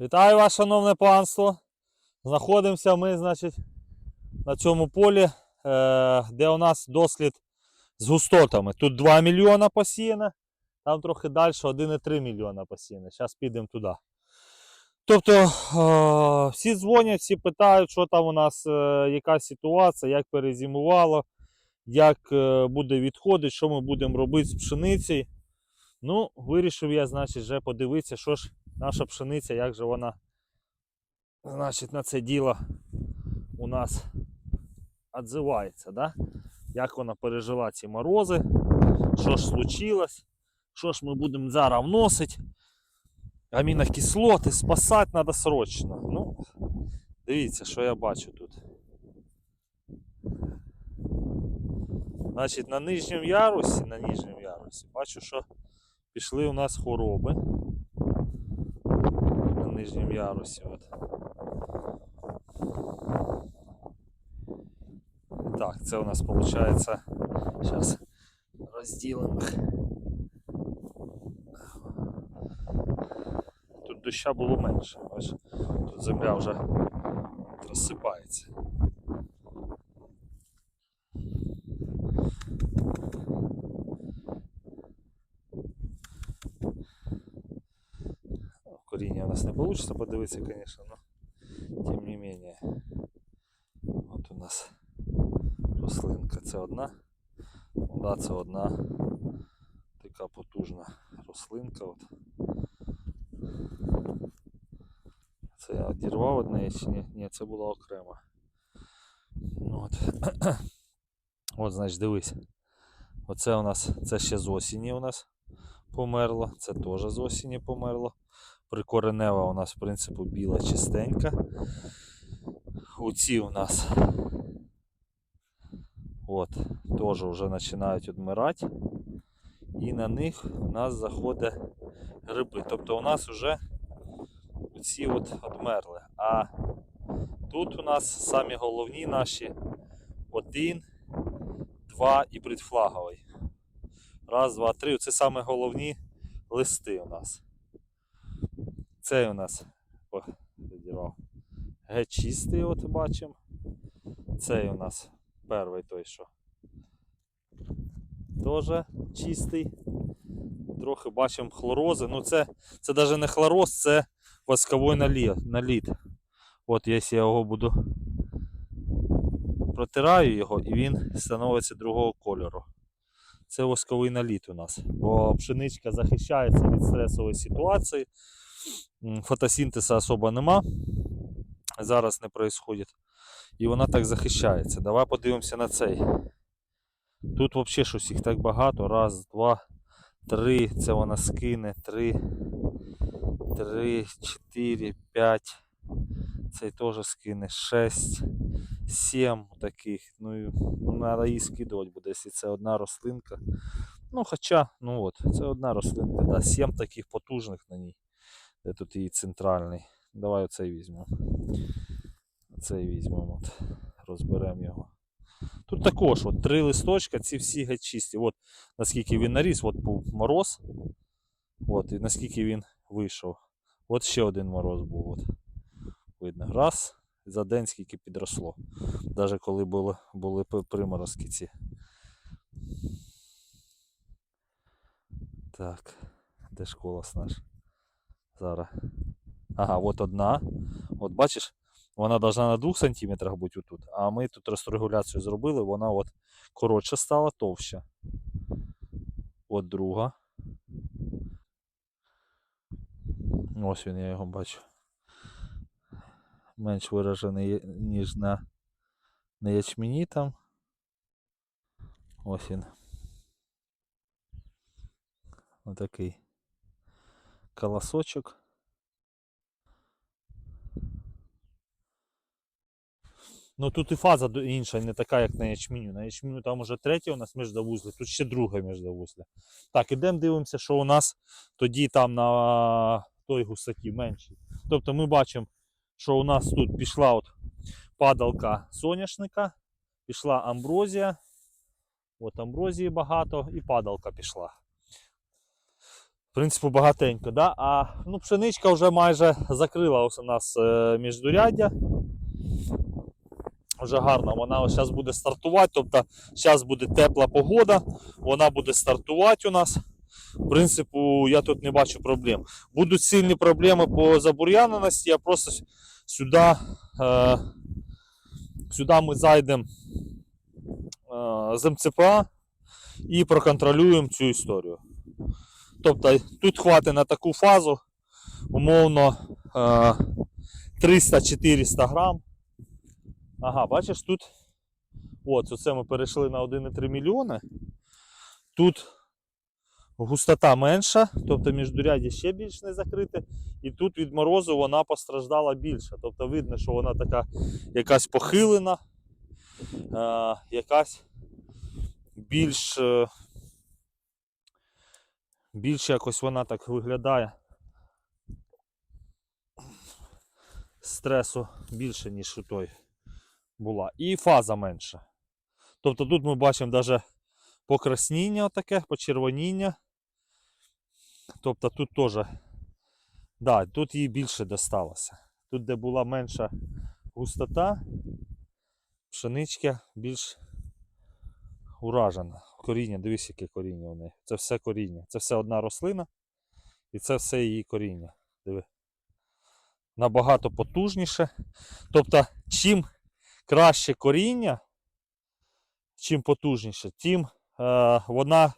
Вітаю вас, шановне панство. Знаходимося ми, значить, на цьому полі, е, де у нас дослід з густотами. Тут 2 мільйона посіяно, там трохи далі 1,3 мільйона посіяно. Зараз підемо туди. Тобто е, всі дзвонять, всі питають, що там у нас, е, яка ситуація, як перезимувало, як буде відходити, що ми будемо робити з пшеницею. Ну, вирішив я, значить, вже подивитися, що ж наша пшениця, як же вона значить, на це діло у нас відзивається, да? як вона пережила ці морози, що ж случилось, що ж ми будемо зараз вносити. Амінокислоти спасати треба срочно. Ну, дивіться, що я бачу тут. Значить, на нижньому ярусі, на нижньому ярусі, бачу, що пішли у нас хвороби нижньому ярусі. От. Так, це у нас виходить. Зараз розділимо їх. Тут доща було менше. Бачиш? Тут земля вже розсипається. Вийде подивитися, звісно, но тим не менее. От у нас рослинка. Це одна. Да, це одна така потужна рослинка. От. Це я одірвав одне чи ні? Ні, це була окрема. От. От, значить, дивись. Оце у нас, це ще з осені у нас померло, це теж з осені померло. Прикоренева у нас, в принципі, біла чистенька. Оці у нас от, теж вже починають відмирати. І на них у нас заходять гриби. Тобто у нас вже оці от відмерли. А тут у нас самі головні наші один, два і предфлаговий. Раз, два, три. Це саме головні листи у нас. Цей у нас о, відірвав. Геть чистий, от бачимо. Цей у нас перший той, що. Теж чистий. Трохи бачимо хлорози. Ну це, це навіть не хлороз, це восковий наліт. наліт. От якщо я його буду протираю його і він становиться другого кольору. Це восковий наліт у нас. Бо пшеничка захищається від стресової ситуації. М, Фотосінтезу особо нема. Зараз не відбувається. І вона так захищається. Давай подивимося на цей. Тут взагалі щось їх так багато. Раз, два, три. Це вона скине. Три, три, чотири, п'ять. Цей теж скине. Шесть, сім таких. Ну, і, треба її скидувати буде, якщо це одна рослинка. Ну, хоча, ну от, це одна рослинка, да, сім таких потужних на ній. Де тут її центральний. Давай оцей візьмемо. Цей візьмемо, от, розберемо його. Тут також от, три листочка, ці всі геть чисті. От наскільки він наріс, от був мороз. От, і наскільки він вийшов. От ще один мороз був. От. Видно. Раз. За день скільки підросло. Навіть коли були, були приморозки ці. Так. Де ж колос наш? Зараз. Ага, от одна. От бачиш, вона должна на 2 см бути отут. А ми тут розрегуляцію зробили, вона от коротше стала, товща. От друга. Ось він, я його бачу. Менш виражений, ніж на, на ячмені там. Ось він. Отакий колосочок. Ну тут і фаза інша, не така, як на ячменю. На ячменю там уже третя у нас міждовузля, тут ще друга міждовузля. Так, ідемо дивимося, що у нас тоді там на той гусаті меншій. Тобто ми бачимо, що у нас тут пішла от падалка соняшника, пішла амброзія. От амброзії багато і падалка пішла. В принципі, багатенько, да? а ну, пшеничка вже майже закрила ось у нас е, міждуряддя. Вже гарно, вона зараз буде стартувати. Тобто зараз буде тепла погода, вона буде стартувати у нас. В принципі, я тут не бачу проблем. Будуть сильні проблеми по забур'яненості, я просто сюди, е, сюди ми зайдемо е, з МЦПА і проконтролюємо цю історію. Тобто тут хватить на таку фазу, умовно е, 300-400 грам. Ага, бачиш, тут. От, оце ми перейшли на 1,3 мільйони. Тут густота менша, тобто міждуряддя ще більш не закрите. І тут від морозу вона постраждала більше. Тобто видно, що вона така якась похилена, е, якась більш, е, більш якось вона так виглядає. Стресу більше, ніж у той була. І фаза менша. Тобто тут ми бачимо навіть покрасніння таке, почервоніння. Тобто тут теж, да, тут їй більше досталося. Тут, де була менша густота, пшеничка більш уражена. Коріння, дивись, яке коріння у неї. Це все коріння. Це все одна рослина і це все її коріння. Диви. Набагато потужніше. Тобто, чим краще коріння, чим потужніше, тим е, вона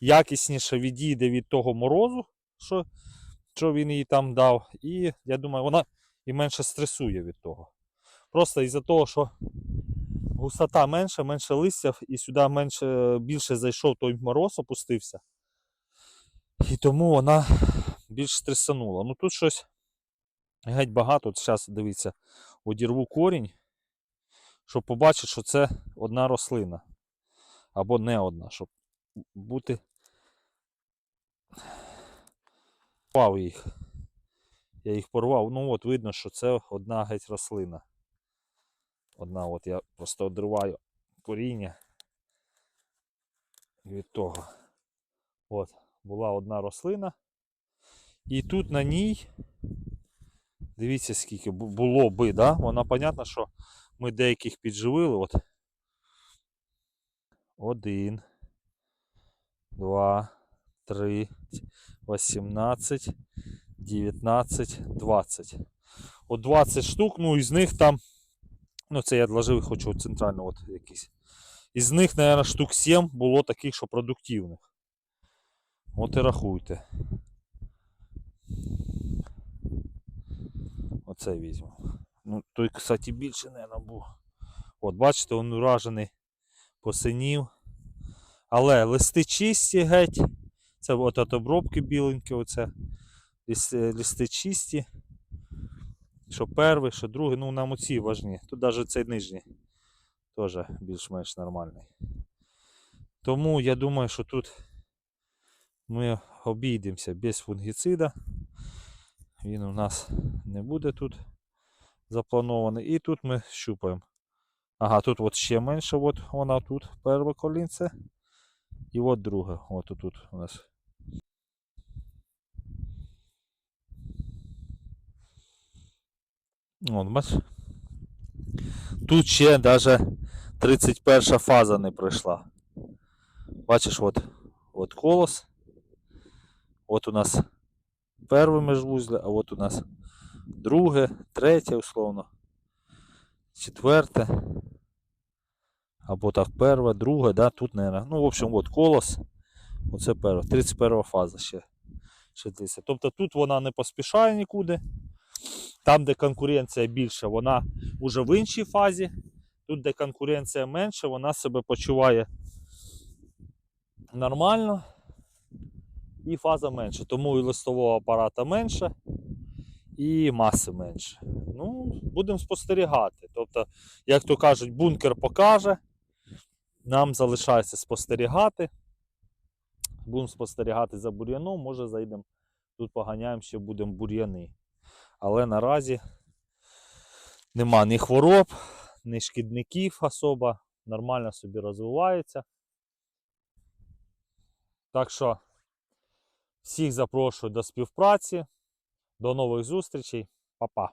якісніше відійде від того морозу, що, що він їй там дав. І я думаю, вона і менше стресує від того. Просто із-за того, що густота менша, менше листя, і сюди менше, більше зайшов той мороз, опустився. І тому вона більш стресанула. Ну тут щось геть багато. От зараз дивіться, одірву корінь, щоб побачити, що це одна рослина. Або не одна, щоб бути. Порвав їх. Я їх порвав. Ну от видно, що це одна геть рослина. Одна от я просто одриваю коріння від того. От, була одна рослина. І тут на ній, дивіться, скільки було би, да? Вона понятно, що ми деяких підживили. От. Один, два, три, 18, 19, 20. От 20 штук, ну із них там, ну це я відложив, хочу центрально от якийсь. Із них, мабуть, штук 7 було таких, що продуктивних. От і рахуйте. Оце візьму. Ну, той, кстати, більше, мабуть, був. От, бачите, він уражений, посинів. Але листи чисті геть. Це от от обробки біленькі, оце. Листи чисті. Що перший, що другий, ну нам оці важні. Тут навіть цей нижній теж більш-менш нормальний. Тому я думаю, що тут ми обійдемося без фунгіцида. Він у нас не буде тут запланований. І тут ми щупаємо. Ага, тут от ще менше, от вона тут перше колінце. І от друге. От тут у нас. От, бач. Тут ще навіть 31 фаза не пройшла. Бачиш, от, от колос. От у нас перше межвузле, а от у нас друге, третє, условно. Четверте. Або так, перше, друге, да, тут, наверное. Ну, в общем, от колос. Оце перша. 31 фаза ще. ще. Тобто тут вона не поспішає нікуди. Там, де конкуренція більша, вона вже в іншій фазі. Тут, де конкуренція менша, вона себе почуває нормально. І фаза менша. Тому і листового апарата менше, і маси менше. Ну, будемо спостерігати. Тобто, як то кажуть, бункер покаже. Нам залишається спостерігати. Будемо спостерігати за бур'яном, може зайдемо тут поганяємо, ще будемо бур'яни. Але наразі нема ні хвороб, ні шкідників особа, нормально собі розвивається. Так що Всіх запрошую до співпраці. До нових зустрічей. Па-па.